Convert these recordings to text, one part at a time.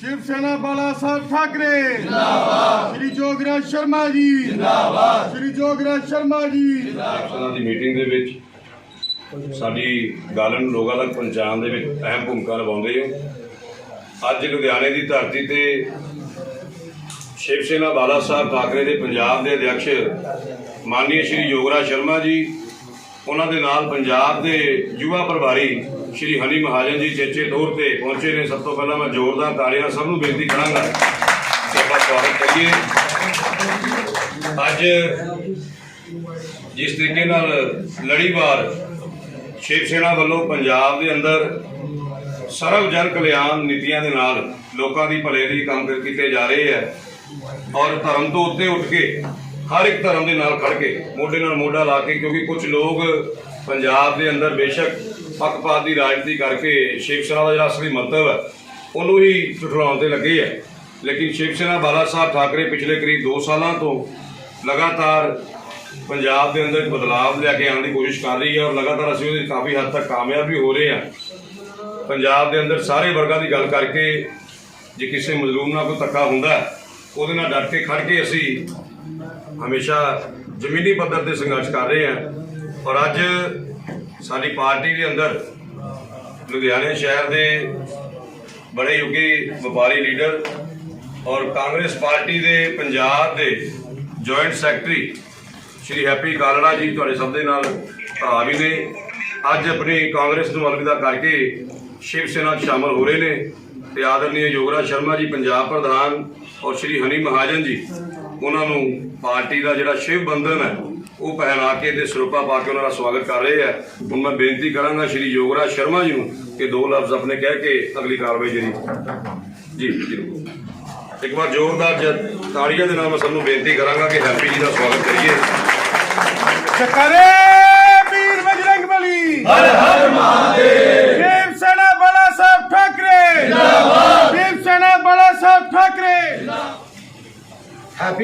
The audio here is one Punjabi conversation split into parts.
ਸ਼ਿਵ ਸੈਨਾ ਬਾਲਾ ਸਾਹਿਬ ਠਾਕਰੇ। ਜਿੰਦਾਬਾਦ। ਸ੍ਰੀ ਜੋਗਰਾਜ ਸ਼ਰਮਾ ਜੀ। ਜਿੰਦਾਬਾਦ। ਸ੍ਰੀ ਜੋਗਰਾਜ ਸ਼ਰਮਾ ਜੀ। ਜਿੰਦਾਬਾਦ ਦੀ ਮੀਟਿੰਗ ਦੇ ਵਿੱਚ ਸਾਡੀ ਗਾਲਨ ਲੋਗਾਲਨ ਪੰਚਾਇਤ ਦੇ ਵਿੱਚ ਅਹਿਮ ਭੂਮਿਕਾ ਨਿਭਾਉਂਦੇ ਹੋ ਅੱਜ ਲੁਧਿਆਣੇ ਦੀ ਧਰਤੀ ਤੇ ਸ਼ਿਵ ਸੈਨਾ ਬਾਲਾ ਸਾਹਿਬ ਠਾਕਰੇ ਦੇ ਪੰਜਾਬ ਦੇ ਅਧਿਕਸ਼ ਮਾਨਯ ਸ਼੍ਰੀ ਯੋਗਰਾ ਸ਼ਰਮਾ ਜੀ ਉਹਨਾਂ ਦੇ ਨਾਲ ਪੰਜਾਬ ਦੇ ਯੁਵਾ ਪ੍ਰਭਾਰੀ ਸ਼੍ਰੀ ਹਨੀ ਮਹਾਜਨ ਜੀ ਚੇਚੇ ਤੌਰ ਤੇ ਪਹੁੰਚੇ ਨੇ। ਸਭ ਤੋਂ ਪਹਿਲਾਂ ਮੈਂ ਜ਼ੋਰਦਾਰ ਤਾੜੀਆਂ ਸਭ ਨੂੰ ਬੇਨਤੀ ਕਰਾਂਗਾ। ਕਿ ਸਵਾਗਤ ਕਰੀਏ। ਅੱਜ ਜਿਸ ਤਰੀਕੇ ਨਾਲ ਲੜੀਵਾਰ ਸ਼ਿਵ ਸੈਨਾ ਵੱਲੋਂ ਪੰਜਾਬ ਦੇ ਅੰਦਰ ਸਰਵ ਜਨ ਕਲਿਆਣ ਨੀਤੀਆਂ ਦੇ ਨਾਲ ਲੋਕਾਂ ਦੀ ਭਲੇ ਲਈ ਕੰਮ ਕੀਤੇ ਜਾ ਰਹੇ ਹੈ ਔਰ ਧਰਮ ਤੋਂ ਉੱਤੇ ਉੱਠ ਕੇ ਹਰ ਇੱਕ ਧਰਮ ਦੇ ਨਾਲ ਖੜ ਕੇ, ਮੋਢੇ ਨਾਲ ਮੋਢਾ ਲਾ ਕੇ, ਕਿਉਂਕਿ ਕੁਝ ਲੋਕ ਪੰਜਾਬ ਦੇ ਅੰਦਰ ਬੇਸ਼ੱਕ ਪੱਖਪਾਤ ਦੀ ਰਾਜਨੀਤੀ ਕਰਕੇ ਸ਼ਿਵ ਸੈਨਾ ਦਾ ਜਿਹੜਾ ਅਸਲੀ ਮੰਤਵ ਹੈ, ਉਹਨੂੰ ਹੀ ਟੁੱਟਲਾਉਣ ਤੇ ਲੱਗੇ ਹੈ। ਲੇਕਿਨ ਸ਼ਿਵ ਸੈਨਾ ਬਾਲਾ ਸਾਹਿਬ ਠਾਕਰੇ ਪਿਛਲੇ ਕਰੀਬ 2 ਸਾਲਾਂ ਤੋਂ ਲਗਾਤਾਰ ਪੰਜਾਬ ਦੇ ਅੰਦਰ ਇੱਕ ਬਦਲਾਅ ਲੈ ਕੇ ਆਉਣ ਦੀ ਕੋਸ਼ਿਸ਼ ਕਰ ਰਹੀ ਹੈ ਔਰ ਲਗਾਤਾਰ ਅਸੀਂ ਉਹਦੇ ਕਾਫੀ ਹੱਦ ਤੱਕ ਕਾਮਯਾਬ ਵੀ ਹੋ ਰਹੇ ਹਾਂ। ਪੰਜਾਬ ਦੇ ਅੰਦਰ ਸਾਰੇ ਵਰਗਾਂ ਦੀ ਗੱਲ ਕਰਕੇ ਜੇ ਕਿਸੇ ਮਜ਼ਲੂਮ ਨਾਲ ਕੋਈ ਧੱਕਾ ਹੁੰਦਾ ਉਹਦੇ ਨਾਲ ਡਟ ਕੇ ਖੜ ਕੇ ਅਸੀਂ ਹਮੇਸ਼ਾ ਜ਼ਮੀਨੀ ਪੱਧਰ ਤੇ ਸੰਘਰਸ਼ ਕਰ ਰਹੇ ਹਾਂ। ਔਰ ਅੱਜ ਸਾਡੀ ਪਾਰਟੀ ਦੇ ਅੰਦਰ ਲੁਧਿਆਣੇ ਸ਼ਹਿਰ ਦੇ ਬੜੇ ਯੁੱਗੀ ਵਪਾਰੀ ਲੀਡਰ ਔਰ ਕਾਂਗਰਸ ਪਾਰਟੀ ਦੇ ਪੰਜਾਬ ਦੇ ਜੁਆਇੰਟ ਸੈਕਟਰੀ ਸ਼੍ਰੀ ਹੈਪੀ ਕਾਲੜਾ ਜੀ ਤੁਹਾਡੇ ਸਭ ਦੇ ਨਾਲ ਭਰਾ ਵੀ ਨੇ। ਅੱਜ ਆਪਣੀ ਕਾਂਗਰਸ ਨੂੰ ਅਲਵਿਦਾ ਕਰਕੇ ਸ਼ਿਵ ਸੈਨਾ 'ਚ ਸ਼ਾਮਲ ਹੋ ਰਹੇ ਨੇ ਤੇ ਆਦਰਨੀय ਯੋਗਰਾਜ ਸ਼ਰਮਾ ਜੀ, ਪੰਜਾਬ ਪ੍ਰਧਾਨ ਔਰ ਸ਼੍ਰੀ ਹਨੀ ਮਹਾਜਨ ਜੀ ਉਹਨਾਂ ਨੂੰ ਪਾਰਟੀ ਦਾ ਜਿਹੜਾ ਸ਼ਿਵ ਬੰਧਨ ਹੈ ਉਹ ਪਹਿਨਾ ਕੇ ਤੇ ਸਰੂਪਾ ਪਾ ਕੇ ਉਹਨਾਂ ਦਾ ਸਵਾਗਤ ਕਰ ਰਹੇ ਆ। ਹੁਣ ਮੈਂ ਬੇਨਤੀ ਕਰਾਂਗਾ ਸ਼੍ਰੀ ਯੋਗਰਾਜ ਸ਼ਰਮਾ ਜੀ ਨੂੰ ਕਿ ਦੋ ਲਫ਼ਜ਼ ਆਪਣੇ ਕਹਿ ਕੇ ਅਗਲੀ ਕਾਰਵਾਈ ਜਿਹੜੀ ਜੀ ਜੀ। ਇੱਕ ਵਾਰ ਜ਼ੋਰਦਾਰ ਜਦ ਤਾੜੀਆਂ ਦੇ ਨਾਲ ਮੈਂ ਸਭ ਨੂੰ ਬੇਨਤੀ ਕਰਾਂਗਾ ਕਿ ਹੈਪੀ ਜੀ ਦਾ ਸਵਾਗਤ ਕਰੀਏ। ਚੱਕਰੇ ਵੀਰ ਬਜਰੰਗ ਬਲੀ। ਹਰ ਹਰ ਮਹਾਦੇਵ।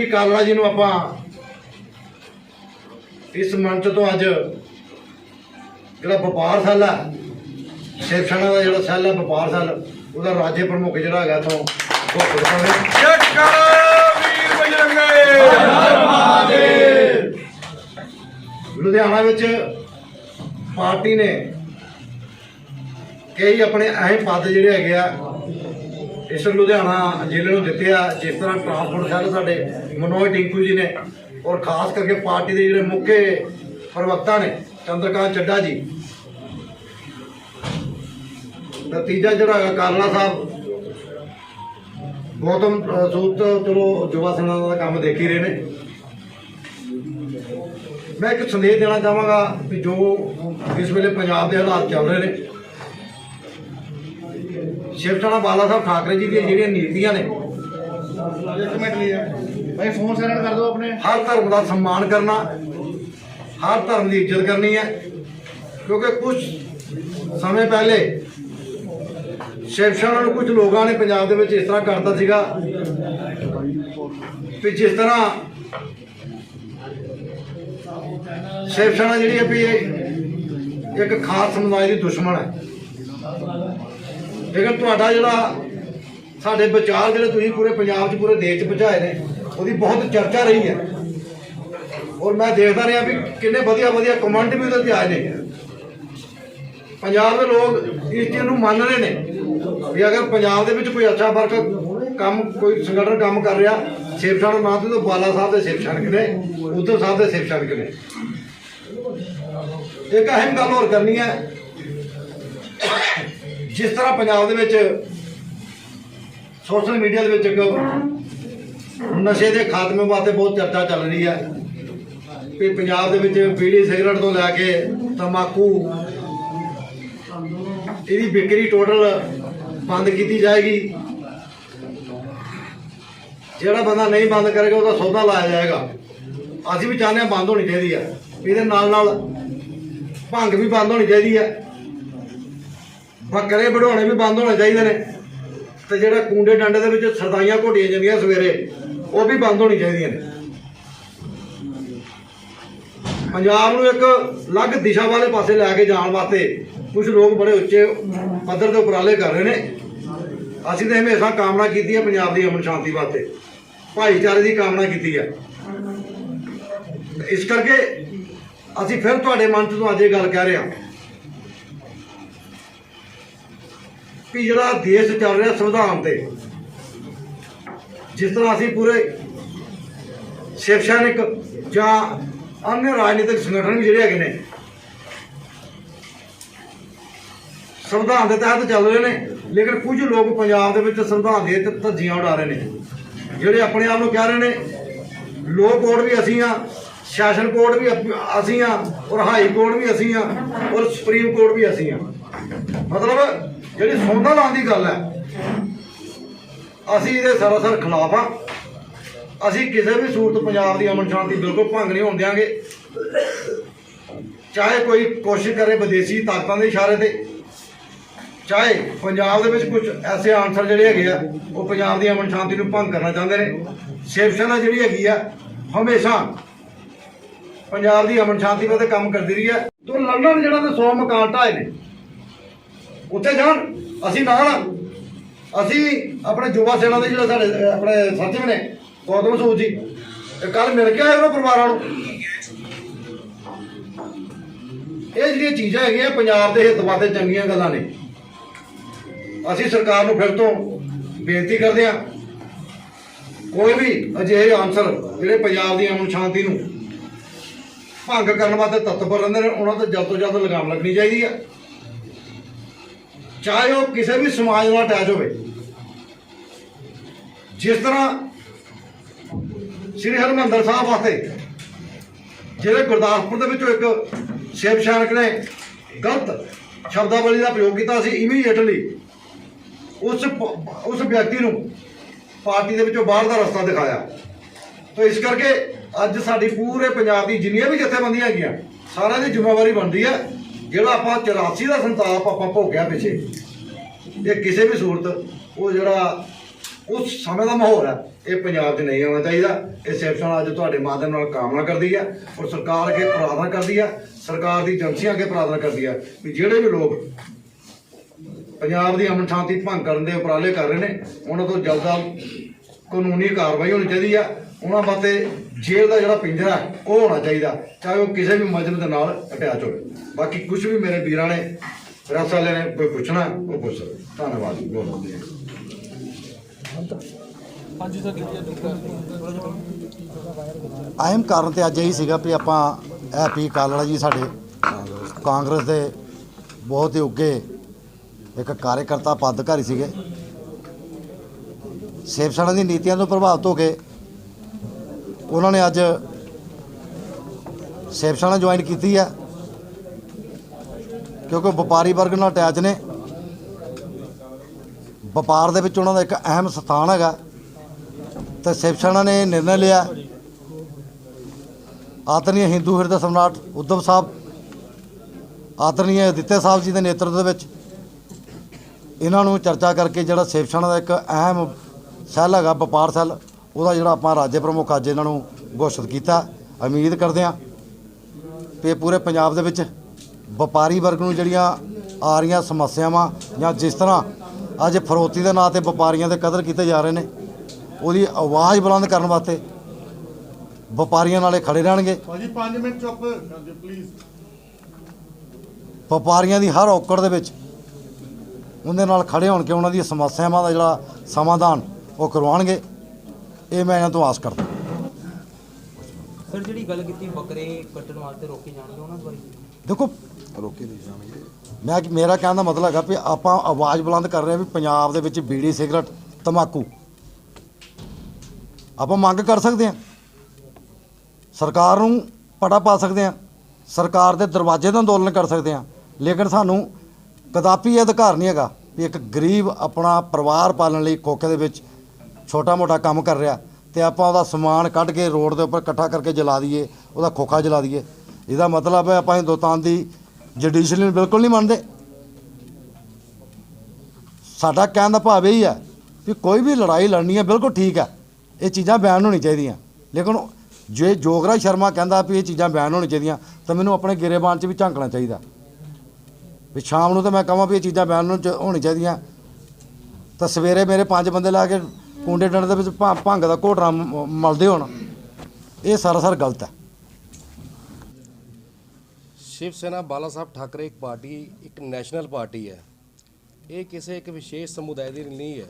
ਹੈਪੀ ਕਾਲੜਾ ਜੀ ਨੂੰ ਆਪਾਂ ਇਸ ਮੰਚ ਤੋਂ ਅੱਜ ਜਿਹੜਾ ਵਪਾਰ ਸੈੱਲ ਹੈ ਸੈਨਾ ਦਾ ਜਿਹੜਾ ਸੈੱਲ ਹੈ ਵਪਾਰ ਸੈੱਲ ਉਹਦਾ ਰਾਜੇ ਪ੍ਰਮੁੱਖ ਜਿਹੜਾ ਹੈਗਾ ਤੋਂ ਉਹ ਕਰਵਾਵੇ ਜੈ ਵੀਰ ਬਜਰੰਗੇ। ਲੁਧਿਆਣਾ ਵਿੱਚ ਪਾਰਟੀ ਨੇ ਕਈ ਆਪਣੇ ਅਹਿਮ ਪਦ ਜਿਹੜੇ ਹੈਗੇ ਆ ਇਸ ਲੁਧਿਆਣਾ ਜ਼ਿਲ੍ਹੇ ਨੂੰ ਦਿੱਤੇ ਆ ਜਿਸ ਤਰ੍ਹਾਂ ਟਰਾਂਸਪੋਰਟ ਸੈੱਲ ਸਾਡੇ। ਮਨੋਜ ਟਿੰਕੂ ਜੀ ਨੇ ਔਰ ਖਾਸ ਕਰਕੇ ਪਾਰਟੀ ਦੇ ਜਿਹੜੇ ਮੁੱਖ ਪ੍ਰਵਕਤਾ ਨੇ ਚੰਦਰਕਾਂਤ ਚੱਡਾ ਜੀ। ਨਤੀਜਾ ਜਿਹੜਾ ਹੈ ਸਾਹਿਬ, ਗੌਤਮ ਸੂਤ ਚਲੋ ਯੁਵਾ ਸੈਨਾ ਦਾ ਕੰਮ ਦੇਖੀ ਰਹੇ ਨੇ। ਮੈਂ ਇੱਕ ਸੰਦੇਸ਼ ਦੇਣਾ ਚਾਹਾਂਗਾ ਕਿ ਜੋ ਇਸ ਵੇਲੇ ਪੰਜਾਬ ਦੇ ਹਾਲਾਤ ਚੱਲ ਰਹੇ ਨੇ, ਸ਼ਿਵ ਸੈਨਾ ਬਾਲਾ ਸਾਹਿਬ ਠਾਕਰੇ ਜੀ ਦੀਆਂ ਜਿਹੜੀਆਂ ਨੀਤੀਆਂ ਨੇ ਭਾਈ ਫੋਨ ਸਾਇਲੈਂਟ ਕਰ ਦਿਓ ਆਪਣੇ। ਹਰ ਧਰਮ ਦਾ ਸਨਮਾਨ ਕਰਨਾ, ਹਰ ਧਰਮ ਦੀ ਇੱਜ਼ਤ ਕਰਨੀ ਹੈ। ਕਿਉਂਕਿ ਕੁਝ ਸਮੇਂ ਪਹਿਲੇ ਸ਼ਿਵਸ਼ਾਨਾਂ ਨੂੰ ਕੁਝ ਲੋਕਾਂ ਨੇ ਪੰਜਾਬ ਦੇ ਵਿੱਚ ਇਸ ਤਰ੍ਹਾਂ ਕਰਦਾ ਸੀਗਾ ਕਿ ਜਿਸ ਤਰ੍ਹਾਂ ਸ਼ਿਵਸ਼ਾਨਾ ਜਿਹੜੀ ਹੈ ਵੀ ਇੱਕ ਖਾਸ ਸਮਾਜ ਦੀ ਦੁਸ਼ਮਣ ਹੈ। ਲੇਕਿਨ ਤੁਹਾਡਾ ਜਿਹੜਾ ਸਾਡੇ ਵਿਚਾਰ ਜਿਹੜੇ ਤੁਸੀਂ ਪੂਰੇ ਪੰਜਾਬ 'ਚ, ਪੂਰੇ ਦੇਸ਼ 'ਚ ਪਹੁੰਚਾਏ ਨੇ ਉਹਦੀ ਬਹੁਤ ਚਰਚਾ ਰਹੀ ਹੈ। ਔਰ ਮੈਂ ਦੇਖਦਾ ਰਿਹਾ ਵੀ ਕਿੰਨੇ ਵਧੀਆ ਵਧੀਆ ਕਮੈਂਟ ਵੀ ਉਹਦੇ ਤੇ ਆਏ ਨੇ। ਪੰਜਾਬ ਦੇ ਲੋਕ ਇਸ ਚੀਜ਼ ਨੂੰ ਮੰਨ ਰਹੇ ਨੇ ਵੀ ਅਗਰ ਪੰਜਾਬ ਦੇ ਵਿੱਚ ਕੋਈ ਅੱਛਾ ਵਰਕ ਕੰਮ, ਕੋਈ ਸੰਗਠਨ ਕੰਮ ਕਰ ਰਿਹਾ ਸ਼ਿਵ ਸੈਨਾ ਨਾਂ ਤੇ ਬਾਲਾ ਸਾਹਿਬ ਦੇ ਸ਼ਿਵ ਸੈਨਿਕ ਨੇ ਉद्धਵ ਸਾਹਿਬ ਦੇ ਸ਼ਿਵ ਸੈਨਿਕ ਨੇ। ਇੱਕ ਅਹਿਮ ਗੱਲ ਹੋਰ ਕਰਨੀ ਹੈ, ਜਿਸ ਤਰ੍ਹਾਂ ਪੰਜਾਬ ਦੇ ਵਿੱਚ ਸੋਸ਼ਲ ਮੀਡੀਆ ਦੇ ਵਿੱਚ ਇੱਕ ਨਸ਼ੇ ਦੇ ਖਾਤਮੇ ਵਾਸਤੇ ਬਹੁਤ ਚਰਚਾ ਚੱਲ ਰਹੀ ਹੈ। ਕਿ ਪੰਜਾਬ ਦੇ ਵਿੱਚ ਬੀੜੀ ਸਿਗਰਟ ਤੋਂ ਲੈ ਕੇ ਤੰਬਾਕੂ, ਇਹਦੀ ਵਿਕਰੀ ਟੋਟਲ ਬੰਦ ਕੀਤੀ ਜਾਏਗੀ। ਜਿਹੜਾ ਬੰਦਾ ਨਹੀਂ ਬੰਦ ਕਰੇਗਾ, ਉਹਦਾ ਸੌਦਾ ਲਾਇਆ ਜਾਏਗਾ। ਅਸੀਂ ਵੀ ਚਾਹੁੰਦੇ ਹਾਂ ਬੰਦ ਹੋਣੀ ਚਾਹੀਦੀ ਹੈ। ਇਹਦੇ ਨਾਲ ਨਾਲ ਭੰਗ ਵੀ ਬੰਦ ਹੋਣੀ ਚਾਹੀਦੀ ਹੈ। ਬੱਕਰੇ ਵਢਾਉਣੇ ਵੀ ਬੰਦ ਹੋਣੇ ਚਾਹੀਦੇ ਨੇ। ਤੇ ਜਿਹੜਾ ਕੁੰਡੇ ਡੰਡੇ ਦੇ ਵਿੱਚ ਸਰਦਾਈਆਂ ਘੋਟੀਆਂ ਜਾਂਦੀਆਂ ਸਵੇਰੇ ਉਹ ਵੀ ਬੰਦ ਹੋਣੀ ਚਾਹੀਦੀਆਂ ਨੇ ਪੰਜਾਬ ਨੂੰ ਇੱਕ ਅਲੱਗ ਦਿਸ਼ਾ ਵਾਲੇ ਪਾਸੇ ਲੈ ਕੇ ਜਾਣ ਵਾਸਤੇ ਕੁਝ ਲੋਕ ਬੜੇ ਉੱਚੇ ਪੱਧਰ ਤੇ ਉਪਰਾਲੇ ਕਰ ਰਹੇ ਨੇ। ਅਸੀਂ ਤਾਂ ਹਮੇਸ਼ਾ ਕਾਮਨਾ ਕੀਤੀ ਹੈ ਪੰਜਾਬ ਦੀ ਅਮਨ ਸ਼ਾਂਤੀ ਵਾਸਤੇ। ਭਾਈਚਾਰੇ ਦੀ ਕਾਮਨਾ ਕੀਤੀ ਹੈ। ਇਸ ਕਰਕੇ ਅਸੀਂ ਫਿਰ ਤੁਹਾਡੇ ਮਨ 'ਚ ਤੋਂ ਅੱਜ ਇਹ ਗੱਲ ਕਹਿ ਰਹੇ ਹਾਂ ਕਿ ਜਿਹੜਾ ਦੇਸ਼ ਚੱਲ ਰਿਹਾ ਸੰਵਿਧਾਨ ਤੇ ਜਿਸ ਤਰ੍ਹਾਂ ਅਸੀਂ ਪੂਰੇ ਸ਼ਿਵ ਸੈਨਿਕ ਜਾਂ अन्य ਰਾਜਨੀਤਿਕ ਸੰਗਠਨ ਵੀ ਜਿਹੜੇ ਹੈਗੇ ਨੇ ਸੰਵਿਧਾਨ ਦੇ ਤਹਿਤ ਚੱਲ ਰਹੇ ਨੇ ਲੇਕਿਨ ਕੁਝ ਲੋਕ ਪੰਜਾਬ ਦੇ ਵਿੱਚ ਸੰਵਿਧਾਨ ਦੇ ਧ- ਧੱਜੀਆਂ ਉਡਾ ਰਹੇ ਨੇ ਜਿਹੜੇ ਆਪਣੇ ਆਪ ਨੂੰ ਕਹਿ ਰਹੇ ਨੇ ਲੋ ਕੋਰਟ ਵੀ ਅਸੀਂ ਆ ਸੈਸ਼ਨ ਕੋਰਟ ਵੀ ਅਪ- ਅਸੀਂ ਆ ਔਰ ਹਾਈ ਕੋਰਟ ਵੀ ਅਸੀਂ ਆ ਔਰ ਸੁਪਰੀਮ ਕੋਰਟ ਵੀ ਅਸੀਂ ਆ ਮਤਲਬ ਜਿਹੜੀ ਸੌਂਦਾ ਲਾਉਣ ਦੀ ਗੱਲ ਹੈ ਅਸੀਂ ਇਹਦੇ ਸਰਾਸਰ ਖਿਲਾਫ ਆ। ਅਸੀਂ ਕਿਸੇ ਵੀ ਸੂਰਤ ਪੰਜਾਬ ਦੀ ਅਮਨ ਸ਼ਾਂਤੀ ਬਿਲਕੁਲ ਭੰਗ ਨਹੀਂ ਹੋਣ ਦਿਆਂਗੇ। ਚਾਹੇ ਕੋਈ ਕੋਸ਼ਿਸ਼ ਕਰੇ ਵਿਦੇਸ਼ੀ ਤਾਕਤਾਂ ਦੇ ਇਸ਼ਾਰੇ ਤੇ, ਚਾਹੇ ਪੰਜਾਬ ਦੇ ਵਿੱਚ ਕੁਝ ਐਸੇ ਆਨਸਰ ਜਿਹੜੇ ਹੈਗੇ ਆ, ਉਹ ਪੰਜਾਬ ਦੀ ਅਮਨ ਸ਼ਾਂਤੀ ਨੂੰ ਭੰਗ ਕਰਨਾ ਚਾਹੁੰਦੇ ਨੇ। ਸ਼ਿਵ ਸੈਨਾ ਜਿਹੜੀ ਹੈਗੀ ਆ, ਹਮੇਸ਼ਾ ਪੰਜਾਬ ਦੀ ਅਮਨ ਸ਼ਾਂਤੀ ਵਾਸਤੇ ਕੰਮ ਕਰਦੀ ਰਹੀ ਹੈ ਤੋਂ ਲੰਡਨ ਜਿਹੜਾ ਤੇ 100 ਮਕਾਨ ਢਾਏ ਨੇ, ਉੱਥੇ ਜਾਣ, ਅਸੀਂ ਨਾਲ ਆ। ਅਸੀਂ ਆਪਣੇ ਯੁਵਾ ਸੈਨਾ ਦੇ ਜਿਹੜੇ ਸਾਡੇ ਆਪਣੇ ਸਾਥੀ ਨੇ ਗੌਤਮ ਸੂਦ ਜੀ ਕੱਲ ਮਿਲ ਕੇ ਆਏ ਉਹਨਾਂ ਪਰਿਵਾਰਾਂ ਨੂੰ। ਇਹ ਜਿਹੜੀਆਂ ਚੀਜ਼ਾਂ ਹੈਗੀਆਂ, ਪੰਜਾਬ ਦੇ ਹਿੱਤ ਵਾਸਤੇ ਚੰਗੀਆਂ ਗੱਲਾਂ ਨੇ। ਅਸੀਂ ਸਰਕਾਰ ਨੂੰ ਫਿਰ ਤੋਂ ਬੇਨਤੀ ਕਰਦੇ ਹਾਂ, ਕੋਈ ਵੀ ਅਜਿਹੇ ਆਨਸਰ ਜਿਹੜੇ ਪੰਜਾਬ ਦੀ ਅਮਨ ਸ਼ਾਂਤੀ ਨੂੰ ਭੰਗ ਕਰਨ ਵਾਸਤੇ ਤਤਪਰ ਰਹਿੰਦੇ ਨੇ, ਉਹਨਾਂ ਤੇ ਜਲਦ ਤੋਂ ਜਲਦ ਲਗਾਮ ਲੱਗਣੀ ਚਾਹੀਦੀ ਹੈ ਚਾਹੇ ਉਹ ਕਿਸੇ ਵੀ ਸਮਾਜ ਨਾਲ ਅਟੈਚ ਹੋਵੇ। ਜਿਸ ਤਰ੍ਹਾਂ ਸ੍ਰੀ ਹਰਿਮੰਦਰ ਸਾਹਿਬ ਵਾਸਤੇ ਜਿਹੜੇ ਗੁਰਦਾਸਪੁਰ ਦੇ ਵਿੱਚੋਂ ਇੱਕ ਸ਼ਿਵ ਸੈਨਿਕ ਨੇ ਗਲਤ ਸ਼ਬਦਾਵਲੀ ਦਾ ਪ੍ਰਯੋਗ ਕੀਤਾ ਸੀ ਇਮੀਡੀਏਟਲੀ ਉਸ ਉਸ ਵਿਅਕਤੀ ਨੂੰ ਪਾਰਟੀ ਦੇ ਵਿੱਚੋਂ ਬਾਹਰ ਦਾ ਰਸਤਾ ਦਿਖਾਇਆ। ਤਾਂ ਇਸ ਕਰਕੇ ਅੱਜ ਸਾਡੀ ਪੂਰੇ ਪੰਜਾਬ ਦੀ ਜਿੰਨੀਆਂ ਵੀ ਜਥੇਬੰਦੀਆਂ ਹੈਗੀਆਂ, ਸਾਰਿਆਂ ਦੀ ਜ਼ਿੰਮੇਵਾਰੀ ਬਣਦੀ ਹੈ ਜਿਹੜਾ ਆਪਾਂ 84 ਦਾ ਸੰਤਾਪ ਆਪਾਂ ਭੋਗਿਆ ਪਿੱਛੇ, ਇਹ ਕਿਸੇ ਵੀ ਸੂਰਤ, ਉਹ ਜਿਹੜਾ ਉਸ ਸਮੇਂ ਦਾ ਮਾਹੌਲ ਹੈ, ਇਹ ਪੰਜਾਬ 'ਚ ਨਹੀਂ ਆਉਣਾ ਚਾਹੀਦਾ। ਇਹ ਸੈਕਸ਼ਨ ਅੱਜ ਤੁਹਾਡੇ ਮਾਧਿਅਮ ਨਾਲ ਕਾਮਨਾ ਕਰਦੀ ਹੈ ਔਰ ਸਰਕਾਰ ਅੱਗੇ ਪ੍ਰਾਰਥਨਾ ਕਰਦੀ ਹੈ ਸਰਕਾਰ ਦੀ ਏਜੰਸੀਆਂ ਅੱਗੇ ਪ੍ਰਾਰਥਨਾ ਕਰਦੀ ਹੈ ਵੀ ਜਿਹੜੇ ਵੀ ਲੋਕ ਪੰਜਾਬ ਦੀ ਅਮਨ ਸ਼ਾਂਤੀ ਭੰਗ ਕਰਨ ਦੇ ਉਪਰਾਲੇ ਕਰ ਰਹੇ ਨੇ, ਉਹਨਾਂ ਤੋਂ ਜਲਦ ਤੋਂ ਜਲਦ ਕਾਨੂੰਨੀ ਕਾਰਵਾਈ ਹੋਣੀ ਚਾਹੀਦੀ ਆ। ਉਹਨਾਂ ਵਾਸਤੇ ਜੇਲ੍ਹ ਦਾ ਜਿਹੜਾ ਪਿੰਜਰਾ ਹੈ, ਉਹ ਹੋਣਾ ਚਾਹੀਦਾ ਚਾਹੇ ਉਹ ਕਿਸੇ ਵੀ ਮਜਲਬ ਦੇ ਨਾਲ ਅਟੈਚ ਹੋਵੇ। ਬਾਕੀ ਕੁਝ ਵੀ ਮੇਰੇ ਵੀਰਾਂ ਨੇ ਰਸ ਵਾਲੇ ਨੇ ਕੋਈ ਪੁੱਛਣਾ ਉਹ ਪੁੱਛ ਸਕਦੇ। ਧੰਨਵਾਦ ਜੀ ਬਹੁਤ ਅਹਿਮ ਕਾਰਨ ਤੇ ਅੱਜ ਇਹੀ ਸੀਗਾ ਵੀ ਆਪਾਂ ਇਹ ਪੀ ਕਾਲੜਾ ਜੀ ਸਾਡੇ ਕਾਂਗਰਸ ਦੇ ਬਹੁਤ ਹੀ ਉੱਗੇ ਇੱਕ ਕਾਰਜਕਰਤਾ ਪਦਕਾਰੀ ਸੀਗੇ। ਸੇਵ ਸੈਨਾ ਦੀ ਨੀਤੀਆਂ ਤੋਂ ਪ੍ਰਭਾਵਿਤ ਹੋ ਕੇ ਉਹਨਾਂ ਨੇ ਅੱਜ ਸੇਵਸ਼ਾਲਾ ਜੁਆਇਨ ਕੀਤੀ ਹੈ ਕਿਉਂਕਿ ਵਪਾਰੀ ਵਰਗ ਨਾਲ ਅਟੈਚ ਨੇ। ਵਪਾਰ ਦੇ ਵਿੱਚ ਉਹਨਾਂ ਦਾ ਇੱਕ ਅਹਿਮ ਸਥਾਨ ਹੈਗਾ। ਤੇ ਸੇਵਸ਼ਾਲਾ ਨੇ ਨਿਰਣਾ ਲਿਆ। ਆਤਨੀਏ ਹਿੰਦੂ ਹਿਰਦਾ ਸਮਰਾਟ ਉਦਮ ਸਾਹਿਬ ਆਤਨੀਏ ਅਦਿੱਤੇ ਸਾਹਿਬ ਜੀ ਦੇ ਨੇਤਰਤਵ ਦੇ ਵਿੱਚ ਇਹਨਾਂ ਨੂੰ ਚਰਚਾ ਕਰਕੇ ਜਿਹੜਾ ਸੇਵਸ਼ਾਲਾ ਦਾ ਇੱਕ ਅਹਿਮ ਸੈੱਲ ਹੈਗਾ, ਵਪਾਰ ਸੈੱਲ ਉਹਦਾ ਜਿਹੜਾ ਆਪਾਂ ਰਾਜ ਪ੍ਰਮੁੱਖ ਅੱਜ ਇਹਨਾਂ ਨੂੰ ਘੋਸ਼ਿਤ ਕੀਤਾ ਉਮੀਦ ਕਰਦੇ ਹਾਂ ਕਿ ਪੂਰੇ ਪੰਜਾਬ ਦੇ ਵਿੱਚ ਵਪਾਰੀ ਵਰਗ ਨੂੰ ਜਿਹੜੀਆਂ ਆ ਰਹੀਆਂ ਸਮੱਸਿਆਵਾਂ ਜਾਂ ਜਿਸ ਤਰ੍ਹਾਂ ਅੱਜ ਫਰੋਤੀ ਦੇ ਨਾਂ ਤੇ ਵਪਾਰੀਆਂ ਦੇ ਕਦਰ ਕੀਤੇ ਜਾ ਰਹੇ ਨੇ ਉਹਦੀ ਆਵਾਜ਼ ਬੁਲੰਦ ਕਰਨ ਵਾਸਤੇ ਵਪਾਰੀਆਂ ਨਾਲੇ ਖੜੇ ਰਹਿਣਗੇ। ਭਾਜੀ 5 ਮਿੰਟ ਚੁੱਪ। ਕਰ ਦਿਓ ਪਲੀਜ਼ ਵਪਾਰੀਆਂ ਦੀ ਹਰ ਔਕੜ ਦੇ ਵਿੱਚ ਉਹਦੇ ਨਾਲ ਖੜੇ ਹੋਣ ਕੇ ਉਹਨਾਂ ਦੀਆਂ ਸਮੱਸਿਆਵਾਂ ਦਾ ਜਿਹੜਾ ਸਮਾਧਾਨ ਉਹ ਕਰਵਾਉਣਗੇ। ਇਹ ਮੈਂ ਇਹਨਾਂ ਤੋਂ ਆਸ ਕਰਦਾ। ਸਰ ਜਿਹੜੀ ਗੱਲ ਕੀਤੀ ਬੱਕਰੇ ਕੱਟਣ ਵਾਸਤੇ ਰੋਕੇ ਜਾਣਗੇ ਉਹਨਾਂ ਬਾਰੇ? ਦੇਖੋ ਰੋਕੇ ਨਹੀਂ ਜਾਣਗੇ। ਮੈਂ ਮੇਰਾ ਕਹਿਣ ਦਾ ਮਤਲਬ ਹੈਗਾ ਵੀ ਆਪਾਂ ਆਵਾਜ਼ ਬੁਲੰਦ ਕਰ ਰਹੇ ਹਾਂ ਵੀ ਪੰਜਾਬ ਦੇ ਵਿੱਚ ਬੀੜੀ ਸਿਗਰਟ ਤਮਾਕੂ। ਆਪਾਂ ਮੰਗ ਕਰ ਸਕਦੇ ਹਾਂ। ਸਰਕਾਰ ਨੂੰ ਪੜਾ ਪਾ ਸਕਦੇ ਹਾਂ। ਸਰਕਾਰ ਦੇ ਦਰਵਾਜ਼ੇ ਤੋਂ ਅੰਦੋਲਨ ਕਰ ਸਕਦੇ ਹਾਂ। ਲੇਕਿਨ ਸਾਨੂੰ ਕਦਾਪੀ ਇਹ ਅਧਿਕਾਰ ਨਹੀਂ ਹੈਗਾ ਵੀ ਇੱਕ ਗਰੀਬ ਆਪਣਾ ਪਰਿਵਾਰ ਪਾਲਣ ਲਈ ਖੋਖੇ ਦੇ ਵਿੱਚ ਛੋਟਾ ਮੋਟਾ ਕੰਮ ਕਰ ਰਿਹਾ ਤੇ ਆਪਾਂ ਉਹਦਾ ਸਮਾਨ ਕੱਢ ਕੇ ਰੋਡ ਦੇ ਉੱਪਰ ਇਕੱਠਾ ਕਰਕੇ ਜਲਾ ਦਈਏ, ਉਹਦਾ ਖੋਖਾ ਜਲਾ ਦਈਏ। ਇਹਦਾ ਮਤਲਬ ਹੈ ਆਪਾਂ ਹਿੰਦੁਸਤਾਨ ਦੀ ਜੁਡੀਸ਼ੀਅਲ ਨੂੰ ਬਿਲਕੁਲ ਨਹੀਂ ਮੰਨਦੇ। ਸਾਡਾ ਕਹਿਣ ਦਾ ਭਾਵ ਇਹ ਹੀ ਹੈ ਵੀ ਕੋਈ ਵੀ ਲੜਾਈ ਲੜਨੀ ਹੈ, ਬਿਲਕੁਲ ਠੀਕ ਹੈ। ਇਹ ਚੀਜ਼ਾਂ ਬਿਆਨ ਹੋਣੀ ਚਾਹੀਦੀਆਂ। ਲੇਕਿਨ ਜੇ ਜੋਗਰਾ ਸ਼ਰਮਾ ਕਹਿੰਦਾ ਵੀ ਇਹ ਚੀਜ਼ਾਂ ਬਿਆਨ ਹੋਣੀ ਚਾਹੀਦੀਆਂ, ਤਾਂ ਮੈਨੂੰ ਆਪਣੇ ਗਿਰੇਬਾਨ 'ਚ ਵੀ ਝਾਂਕਣਾ ਚਾਹੀਦਾ। ਵੀ ਸ਼ਾਮ ਨੂੰ ਤਾਂ ਮੈਂ ਕਹਾਂ ਵੀ ਇਹ ਚੀਜ਼ਾਂ ਬਿਆਨ ਨੂੰ ਚ- ਹੋਣੀ ਚਾਹੀਦੀਆਂ। ਤਾਂ ਸਵੇਰੇ ਮੇਰੇ ਪੰਜ ਬੰਦੇ ਲਾ ਕੇ ਕੁੰਡੇ ਡੰਡ ਦੇ ਵਿੱਚ ਭੰ- ਭੰਗ ਦਾ ਘੋਟਣਾ ਮ- ਮਲਦੇ ਹੋਣ। ਇਹ ਸਰਾਸਰ ਗਲਤ ਹੈ। ਸ਼ਿਵ ਸੈਨਾ ਬਾਲਾ ਸਾਹਿਬ ਠਾਕਰੇ ਇੱਕ ਪਾਰਟੀ, ਇੱਕ ਨੈਸ਼ਨਲ ਪਾਰਟੀ ਹੈ। ਇਹ ਕਿਸੇ ਇੱਕ ਵਿਸ਼ੇਸ਼ ਸਮੁਦਾਇ ਦੀ ਨਹੀਂ ਹੈ।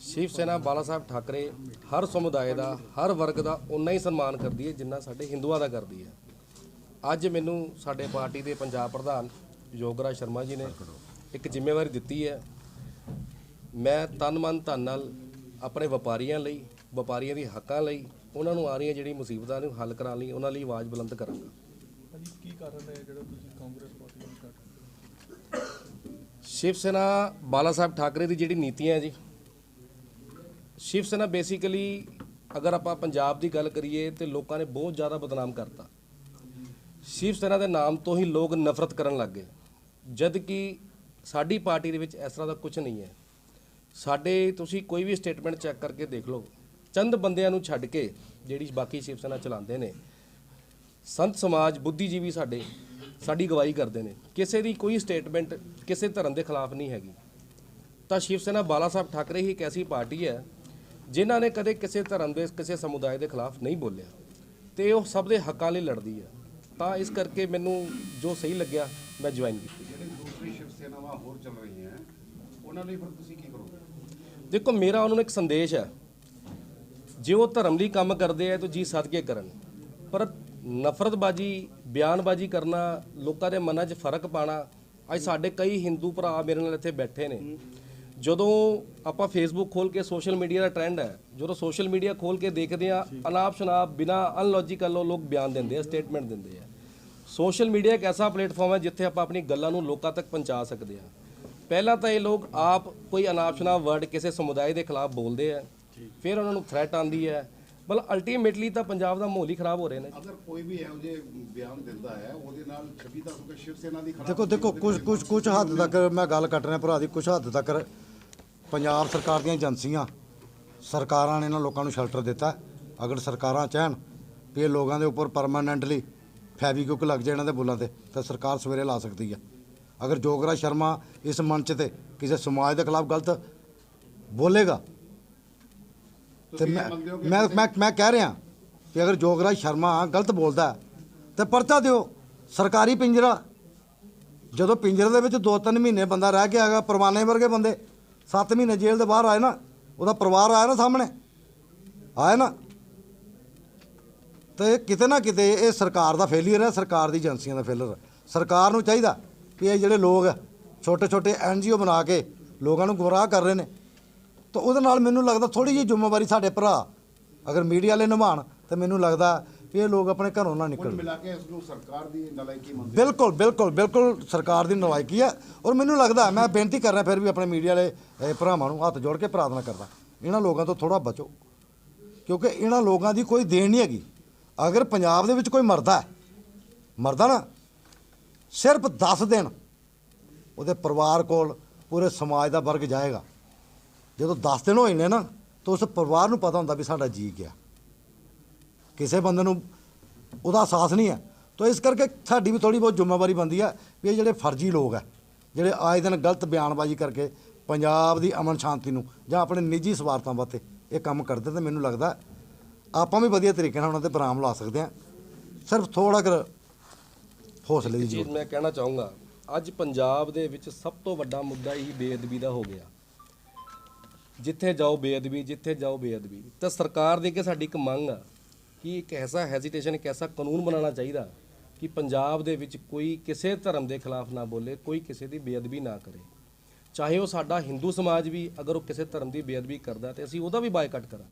ਸ਼ਿਵ ਸੈਨਾ ਬਾਲਾ ਸਾਹਿਬ ਠਾਕਰੇ ਹਰ ਸਮੁਦਾਇ ਦਾ, ਹਰ ਵਰਗ ਦਾ ਉਨਾ ਹੀ ਸਨਮਾਨ ਕਰਦੀ ਹੈ ਜਿੰਨਾ ਸਾਡੇ ਹਿੰਦੂਆਂ ਦਾ ਕਰਦੀ ਹੈ। ਅੱਜ ਮੈਨੂੰ ਸਾਡੇ ਪਾਰਟੀ ਦੇ ਪੰਜਾਬ ਪ੍ਰਧਾਨ ਯੋਗਰਾਜ ਸ਼ਰਮਾ ਜੀ ਨੇ ਇੱਕ ਜ਼ਿੰਮੇਵਾਰੀ ਦਿੱਤੀ ਹੈ। ਮੈਂ ਤਨ ਮਨ ਧਨ ਨਾਲ ਆਪਣੇ ਵਪਾਰੀਆਂ ਲਈ ਵਪਾਰੀਆਂ ਦੀ ਹੱਕਾਂ ਲਈ ਉਹਨਾਂ ਨੂੰ ਆ ਰਹੀਆਂ ਜਿਹੜੀ ਮੁਸੀਬਤਾਂ ਨੂੰ ਹੱਲ ਕਰਾਉਣ ਲਈ ਉਹਨਾਂ ਲਈ ਆਵਾਜ਼ ਬੁਲੰਦ ਕਰਾਂਗਾ। ਸ਼ਿਵ ਸੈਨਾ ਬਾਲਾ ਸਾਹਿਬ ਠਾਕਰੇ ਦੀ ਜਿਹੜੀ ਨੀਤੀਆਂ ਹੈ ਜੀ ਸ਼ਿਵ ਸੈਨਾ ਬੇਸਿਕਲੀ ਅਗਰ ਆਪਾਂ ਪੰਜਾਬ ਦੀ ਗੱਲ ਕਰੀਏ ਤੇ ਲੋਕਾਂ ਨੇ ਬਹੁਤ ਜ਼ਿਆਦਾ ਬਦਨਾਮ ਕਰਤਾ। ਸ਼ਿਵ ਸੈਨਾ ਦੇ ਨਾਮ ਤੋਂ ਹੀ ਲੋਕ ਨਫ਼ਰਤ ਕਰਨ ਲੱਗ ਗਏ। ਜਦ ਕਿ ਸਾਡੀ ਪਾਰਟੀ ਦੇ ਵਿੱਚ ਇਸ ਤਰ੍ਹਾਂ ਦਾ ਕੁਝ ਨਹੀਂ ਹੈ। ਸਾਡੇ ਤੁਸੀਂ ਕੋਈ ਵੀ ਸਟੇਟਮੈਂਟ ਚੈੱਕ ਕਰਕੇ ਦੇਖ ਲਓ। ਚੰਦ ਬੰਦਿਆਂ ਨੂੰ ਛੱਡ ਕੇ ਜਿਹੜੀ ਬਾਕੀ ਸ਼ਿਵ ਸੈਨਾ ਚਲਾਉਂਦੇ ਨੇ, ਸੰਤ ਸਮਾਜ, ਬੁੱਧੀਜੀਵੀ ਸਾਡੇ, ਸਾਡੀ ਗਵਾਹੀ ਕਰਦੇ ਨੇ। ਕਿਸੇ ਦੀ ਕੋਈ ਸਟੇਟਮੈਂਟ ਕਿਸੇ ਧਰਮ ਦੇ ਖਿਲਾਫ ਨਹੀਂ ਹੈਗੀ। ਤਾਂ ਸ਼ਿਵ ਸੈਨਾ ਬਾਲਾ ਸਾਹਿਬ ਠਾਕਰੇ ਹੀ ਇੱਕ ਐਸੀ ਪਾਰਟੀ ਹੈ, ਜਿਨ੍ਹਾਂ ਨੇ ਕਦੇ ਕਿਸੇ ਧਰਮ ਦੇ, ਕਿਸੇ ਸਮੁਦਾਇ ਦੇ ਖਿਲਾਫ ਨਹੀਂ ਬੋਲਿਆ। ਤੇ ਉਹ ਸਭ ਦੇ ਹੱਕਾਂ ਲਈ ਲੜਦੀ ਹੈ। ਤਾਂ ਇਸ ਕਰਕੇ ਮੈਨੂੰ ਜੋ ਸਹੀ ਲੱਗਿਆ, ਮੈਂ ਜੁਆਇਨ ਕੀਤੀ। ਜਿਹੜੇ ਦੂਸਰੀ ਸ਼ਿਵ ਸੇਨਾਵਾਂ ਹੋਰ ਚੱਲ ਰਹੀਆਂ, ਉਹਨਾਂ ਲਈ ਫਿਰ ਤੁਸੀਂ ਕੀ ਦੇਖੋ, ਮੇਰਾ ਉਹਨਾਂ ਨੂੰ ਇੱਕ ਸੰਦੇਸ਼ ਹੈ। ਜੇ ਉਹ ਧਰਮ ਲਈ ਕੰਮ ਕਰਦੇ ਆ, ਤਾਂ ਜੀ ਸਦਕੇ ਕਰਨ। ਪਰ ਨਫ਼ਰਤਬਾਜੀ, ਬਿਆਨਬਾਜੀ ਕਰਨਾ, ਲੋਕਾਂ ਦੇ ਮਨਾਂ 'ਚ ਫ਼ਰਕ ਪਾਣਾ, ਅੱਜ ਸਾਡੇ ਕਈ ਹਿੰਦੂ ਭਰਾ ਮੇਰੇ ਨਾਲ ਇੱਥੇ ਬੈਠੇ ਨੇ। ਜਦੋਂ ਆਪਾਂ ਫੇਸਬੁੱਕ ਖੋਲ ਕੇ ਸੋਸ਼ਲ ਮੀਡੀਆ ਦਾ ਟ੍ਰੈਂਡ ਹੈ, ਜਦੋਂ ਸੋਸ਼ਲ ਮੀਡੀਆ ਖੋਲ ਕੇ ਦੇਖਦੇ ਆ ਅਨਾਪ ਸ਼ਨਾਪ ਬਿਨਾ ਅਨਲੌਜੀਕਲ ਉਹ ਲੋਕ ਬਿਆਨ ਦਿੰਦੇ ਆ ਸਟੇਟਮੈਂਟ ਦਿੰਦੇ ਆ। ਸੋਸ਼ਲ ਮੀਡੀਆ ਇੱਕ ਐਸਾ ਪਲੇਟਫਾਰਮ ਹੈ ਜਿੱਥੇ ਆਪਾਂ ਆਪਣੀ ਗੱਲਾਂ ਨੂੰ ਲੋਕਾਂ ਤੱਕ ਪਹੁੰਚਾ ਸਕਦੇ ਹਾਂ। ਪਹਿਲਾਂ ਤਾਂ ਇਹ ਲੋਕ ਆਪ ਕੋਈ ਅਨਾਪ ਸ਼ਨਾਪ ਵਰਡ ਕਿਸੇ ਸਮੁਦਾਇ ਦੇ ਖਿਲਾਫ ਬੋਲਦੇ ਆ। ਫਿਰ ਉਹਨਾਂ ਨੂੰ ਥ੍ਰੈਟ ਆਂਦੀ ਹੈ ਬਲ ਅਲਟੀਮੇਟਲੀ ਤਾਂ ਪੰਜਾਬ ਦਾ ਮਾਹੌਲ ਹੀ ਖਰਾਬ ਹੋ ਰਿਹਾ ਨੇ ਅਗਰ ਕੋਈ ਵੀ ਇਹੋ ਜਿਹੇ ਬਿਆਨ ਦਿੰਦਾ ਹੈ ਉਹਦੇ ਨਾਲ ਛਵੀ ਤੱਕ ਕਿ ਸ਼ਿਵ ਸੇਨਾ ਦੀ ਖਰਾਬ ਦੇਖੋ ਦੇਖੋ ਕੁਝ ਕੁਝ ਕੁਝ ਹੱਦ ਤੱਕ ਮੈਂ ਗੱਲ ਕੱਟ ਰਿਹਾ ਭਰਾ ਦੀ ਕੁਝ ਹੱਦ ਤੱਕ ਪੰਜਾਬ ਸਰਕਾਰ ਦੀਆਂ ਏਜੰਸੀਆਂ ਸਰਕਾਰਾਂ ਨੇ ਇਹਨਾਂ ਲੋਕਾਂ ਨੂੰ ਸ਼ੈਲਟਰ ਦਿੱਤਾ। ਅਗਰ ਸਰਕਾਰਾਂ ਚਾਹਣ ਇਹ ਲੋਕਾਂ ਦੇ ਉੱਪਰ ਪਰਮਾਨੈਂਟਲੀ ਫੈਵੀਕੁਕ ਲੱਗ ਜਾਏ ਇਹਨਾਂ ਦੇ ਬੁੱਲਾਂ ਤੇ ਤਾਂ ਸਰਕਾਰ ਸਵੇਰੇ ਲਾ ਸਕਦੀ ਹੈ ਅਗਰ ਜੋਗਰਾ ਸ਼ਰਮਾ ਇਸ ਮੰਚ ਤੇ ਕਿਸੇ ਸਮਾਜ ਦੇ ਖਿਲਾਫ ਗਲਤ ਬੋਲੇਗਾ ਤੇ ਮੈਂ ਮੈਂ ਮੈਂ ਮੈਂ ਕਹਿ ਰਿਹਾ ਕਿ ਅਗਰ ਜੋਗਰਾਜ ਸ਼ਰਮਾ ਗਲਤ ਬੋਲਦਾ ਤੇ ਪਰਚਾ ਦਿਓ। ਸਰਕਾਰੀ ਪਿੰਜਰਾ ਜਦੋਂ ਪਿੰਜਰੇ ਦੇ ਵਿੱਚ 2-3 ਮਹੀਨੇ ਬੰਦਾ ਰਹਿ ਕੇ ਆਗਾ ਪਰਵਾਨੇ ਵਰਗੇ ਬੰਦੇ 7 ਮਹੀਨੇ ਜੇਲ੍ਹ ਦੇ ਬਾਹਰ ਆਏ ਨਾ ਉਹਦਾ ਪਰਿਵਾਰ ਆਇਆ ਨਾ ਸਾਹਮਣੇ ਆਇਆ ਨਾ ਤੇ ਕਿਤੇ ਨਾ ਕਿਤੇ ਇਹ ਸਰਕਾਰ ਦਾ ਫੇਲਿਅਰ ਹੈ ਸਰਕਾਰ ਦੀ ਏਜੰਸੀਆਂ ਦਾ ਫੇਲਿਅਰ ਸਰਕਾਰ ਨੂੰ ਚਾਹੀਦਾ ਵੀ ਇਹ ਜਿਹੜੇ ਲੋਕ ਛੋਟੇ ਛੋਟੇ ਐਨਜੀਓ ਬਣਾ ਕੇ ਲੋਕਾਂ ਨੂੰ ਗੁੰਮਰਾਹ ਕਰ ਰਹੇ ਨੇ ਤਾਂ ਉਹਦੇ ਨਾਲ ਮੈਨੂੰ ਲੱਗਦਾ ਥੋੜੀ ਜਿਹੀ ਜ਼ਿੰਮੇਵਾਰੀ ਸਾਡੇ ਭਰਾ ਅਗਰ ਮੀਡੀਆ ਵਾਲੇ ਨਿਭਾਉਣ ਤਾਂ ਮੈਨੂੰ ਲੱਗਦਾ ਵੀ ਇਹ ਲੋਕ ਆਪਣੇ ਘਰੋਂ ਨਾ ਕੁੱਲ ਨਿਕਲਣ ਮਿਲਾ ਕੇ ਇਸ ਨੂੰ ਸਰਕਾਰ ਦੀ ਨਲਾਇਕੀ ਮੰਨਦੇ ਬਿਲਕੁਲ ਬਿਲਕੁਲ ਬਿਲਕੁਲ ਸਰਕਾਰ ਦੀ ਨਲਾਇਕੀ ਹੈ ਔਰ ਮੈਨੂੰ ਲੱਗਦਾ ਮੈਂ ਬੇਨਤੀ ਕਰ ਰਿਹਾ ਫਿਰ ਵੀ ਆਪਣੇ ਮੀਡੀਆ ਵਾਲੇ ਭਰਾਵਾਂ ਨੂੰ ਹੱਥ ਜੋੜ ਕੇ ਪ੍ਰਾਰਥਨਾ ਕਰਦਾ ਇਹਨਾਂ ਲੋਕਾਂ ਤੋਂ ਥੋੜਾ ਬਚੋ ਕਿਉਂਕਿ ਇਹਨਾਂ ਲੋਕਾਂ ਦੀ ਕੋਈ ਦੇਣ ਨਹੀਂ ਹੈਗੀ। ਅਗਰ ਪੰਜਾਬ ਦੇ ਵਿੱਚ ਕੋਈ ਮਰਦਾ ਹੈ ਮਰਦਾ ਨਾ ਸਿਰਫ 10 ਦਿਨ ਉਹਦੇ ਪਰਿਵਾਰ ਕੋਲ ਪੂਰੇ ਸਮਾਜ ਦਾ ਵਰਗ ਜਾਏਗਾ। ਜਦੋਂ 10 ਦਿਨ ਹੋਏ ਨੇ ਨਾ, ਤਾਂ ਉਸ ਪਰਿਵਾਰ ਨੂੰ ਪਤਾ ਹੁੰਦਾ ਵੀ ਸਾਡਾ ਜੀ ਗਿਆ। ਕਿਸੇ ਬੰਦੇ ਨੂੰ ਉਹਦਾ ਅਹਿਸਾਸ ਨਹੀਂ ਹੈ। ਤਾਂ ਇਸ ਕਰਕੇ ਸਾਡੀ ਵੀ ਥੋੜੀ ਬਹੁਤ ਜ਼ਿੰਮੇਵਾਰੀ ਬਣਦੀ ਹੈ ਵੀ ਇਹ ਜਿਹੜੇ ਫਰਜ਼ੀ ਲੋਕ ਹੈ ਜਿਹੜੇ ਆਏ ਦਿਨ ਗਲਤ ਬਿਆਨਬਾਜ਼ੀ ਕਰਕੇ ਪੰਜਾਬ ਦੀ ਅਮਨ ਸ਼ਾਂਤੀ ਨੂੰ ਜਾਂ ਆਪਣੇ ਨਿੱਜੀ ਸਵਾਰਥਾਂ ਵਾਸਤੇ ਇਹ ਕੰਮ ਕਰਦੇ ਤੇ ਮੈਨੂੰ ਲੱਗਦਾ ਆਪਾਂ ਵੀ ਵਧੀਆ ਤਰੀਕੇ ਨਾਲ ਉਹਨਾਂ ਤੇ ਬਰਾਮ ਲਾ ਸਕਦੇ ਹਾਂ ਸਿਰਫ ਥੋੜਾ ਕਰ ਹੌਸਲੇ ਦੀ ਚੀਜ਼ ਜ਼ਰੂਰਤ ਮੈਂ ਕਹਿਣਾ ਚਾਹੂੰਗਾ ਅੱਜ ਪੰਜਾਬ ਦੇ ਵਿੱਚ ਸਭ ਤੋਂ ਵੱਡਾ ਮੁੱਦਾ ਹੀ ਬੇਅਦਬੀ ਦਾ ਹੋ ਗਿਆ। ਜਿੱਥੇ ਜਾਓ ਬੇਅਦਬੀ ਜਿੱਥੇ ਜਾਓ ਬੇਅਦਬੀ। ਤਾਂ ਸਰਕਾਰ ਦੇ ਕੇ ਸਾਡੀ ਇੱਕ ਮੰਗ ਆ ਕਿ ਇੱਕ ਐਸਾ ਹੈਜ਼ਿਟੇਸ਼ਨ ਇੱਕ ਐਸਾ ਕਾਨੂੰਨ ਬਣਾਉਣਾ ਚਾਹੀਦਾ ਕਿ ਪੰਜਾਬ ਦੇ ਵਿੱਚ ਕੋਈ ਕਿਸੇ ਧਰਮ ਦੇ ਖਿਲਾਫ ਨਾ ਬੋਲੇ ਕੋਈ ਕਿਸੇ ਦੀ ਬੇਅਦਬੀ ਨਾ ਕਰੇ। ਚਾਹੇ ਉਹ ਸਾਡਾ ਹਿੰਦੂ ਸਮਾਜ ਵੀ ਅਗਰ ਉਹ ਕਿਸੇ ਧਰਮ ਦੀ ਬੇਅਦਬੀ ਕਰਦਾ ਤੇ ਅਸੀਂ ਉਹਦਾ ਵੀ ਬਾਈਕਾਟ ਕਰਾਂ